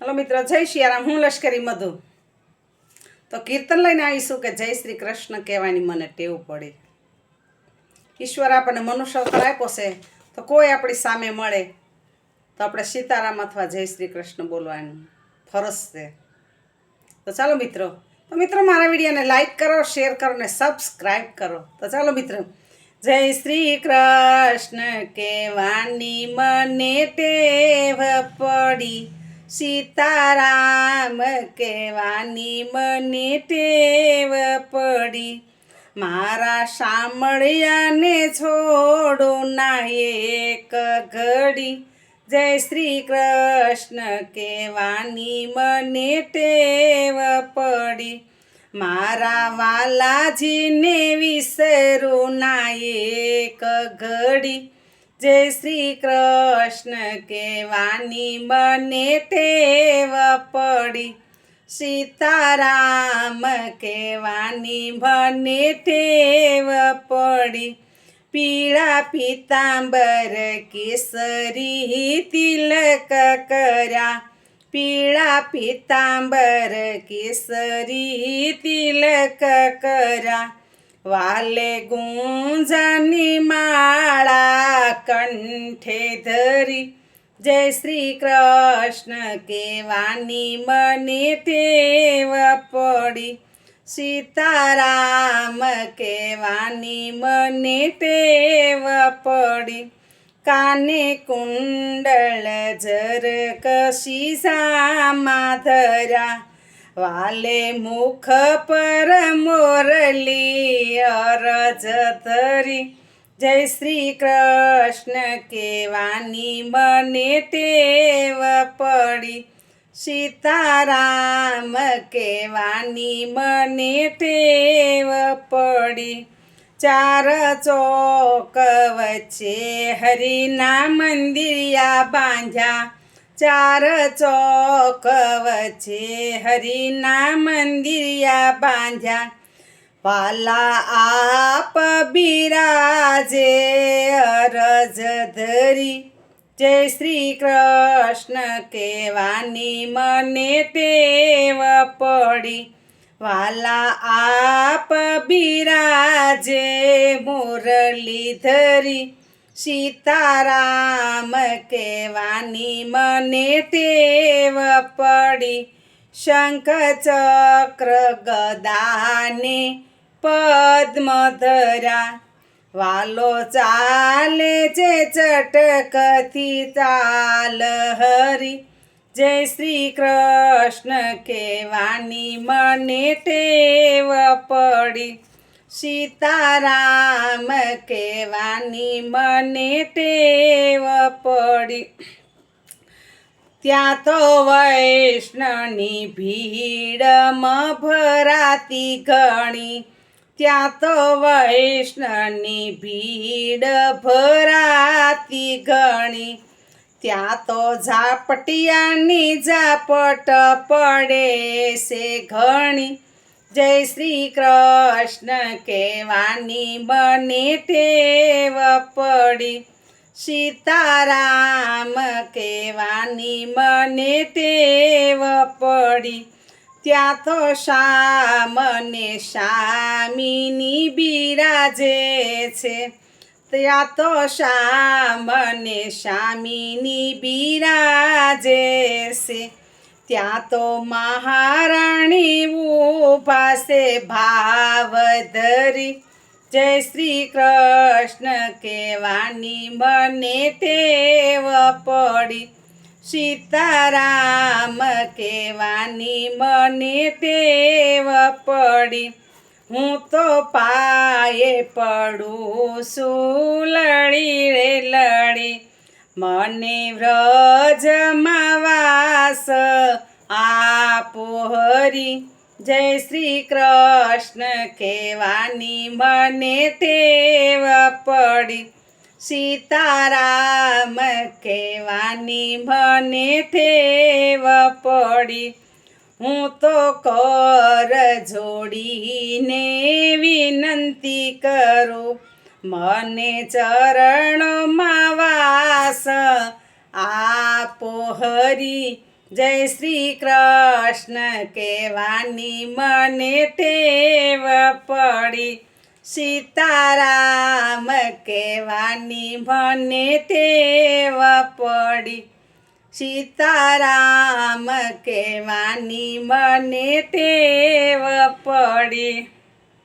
Hello મિત્રો, જય શિયારામ. હું લશ્કરી મધુ. તો કીર્તન લઈને આવીશું કે જય શ્રી કૃષ્ણ કહેવાની મને ટેવ પડી. ઈશ્વર આપણને મનુષ્ય અવતાર આપ્યો છે, તો કોઈ આપણી સામે મળે, તો આપણે સીતારામ અથવા જય શ્રી કૃષ્ણ બોલવાનું ફરજ છે. તો ચાલો મિત્રો, તો મિત્રો મારા વિડીયોને લાઈક કરો, શેર કરો ને સબસ્ક્રાઈબ કરો. તો ચાલો મિત્રો, જય શ્રી કૃષ્ણ કહેવાની મને ટેવ પડી. સીતારામ કહેવાની મને ટેવ પડી. મારા સાંભળ્યાને છોડો ના એક ઘડી. જય શ્રી કૃષ્ણ કહેવાની મને ટેવ પડી. મારા વાલાજીને વિસરું ના એક ઘડી. જય શ્રી કૃષ્ણ કેવાની મને ટેવ પડી. સીતારામ કહેવાની મને ટેવ પડી. પીળા પીતાંબર કેસરી તિલક કર્યા. પીળા પીતાંબર કેસરી તિલક કર્યા. વાલે ગુંજની માળા કંઠે ધરી. જય શ્રી કૃષ્ણ કેવાની મને ટેવ પડી. સીતારામ કેવાની મને ટેવ પડી. કાને કુંડળ જર કશી સામા ધરા. વાલે મુખ પર મોરલી અરજ ધરી. જય શ્રી કૃષ્ણ કેવાની મને ટેવ પડી. સીતારામ કેવાની મને ટેવ પડી. ચાર ચોક વચ્ચે હરિના મંદિરિયા બાંધ્યા. ચાર ચોક વચ્ચે હરિના મંદિરિયા બાંધ્યા વાલા આપ બિરાજે અરજ ધરી જય શ્રી કૃષ્ણ કહેવાની મને ટેવ પડી વાલા આપ બિરાજે મુરલી ધરી સીતારામ કહેવાની મને ટેવ પડી. શંખ ચક્ર ગદાને પદ્મધરા વાલો ચાલે છે ચટકથી ચાલ હરી. જય શ્રી કૃષ્ણ કહેવાની મને ટેવ પડી. સીતારામ કહેવાની મને ટેવ પડી. ત્યાં તો વૈષ્ણની ભીડમાં ભરાતી ઘણી. ત્યાં તો વૈષ્ણની ભીડ ભરાતી ઘણી. ત્યાં તો ઝાપટિયાની ઝાપટ પડે છે ઘણી. જય શ્રી કૃષ્ણ કેવાની મને ટેવ પડી. સીતારામ કેવાની મને ટેવ પડી. ત્યાં તો શામને શામીની બિરાજે છે. ત્યાં તો શામને શામિની બિરાજે છે. ત્યાં તો મહારાણી છે ભાવ ધરી જય શ્રી કૃષ્ણ કહેવાની મને ટેવ પડી. સીતારામ કહેવાની મને ટેવ પડી. હું તો પાયે પડું છું લડી રે લડી. મને વ્રજમાં વાસ આપો હરી. જય શ્રી કૃષ્ણ કહેવાની મને ટેવ પડી. સીતારામ કહેવાની મને ટેવ પડી. હું તો કર જોડીને વિનંતી કરું. મને ચરણમાં વાસ. આપો હરી, જય શ્રી કૃષ્ણ કહેવાની મને ટેવ પડી. સીતારામ, કહેવાની મને ટેવ પડી. સીતારામ, કહેવાની મને ટેવ પડી.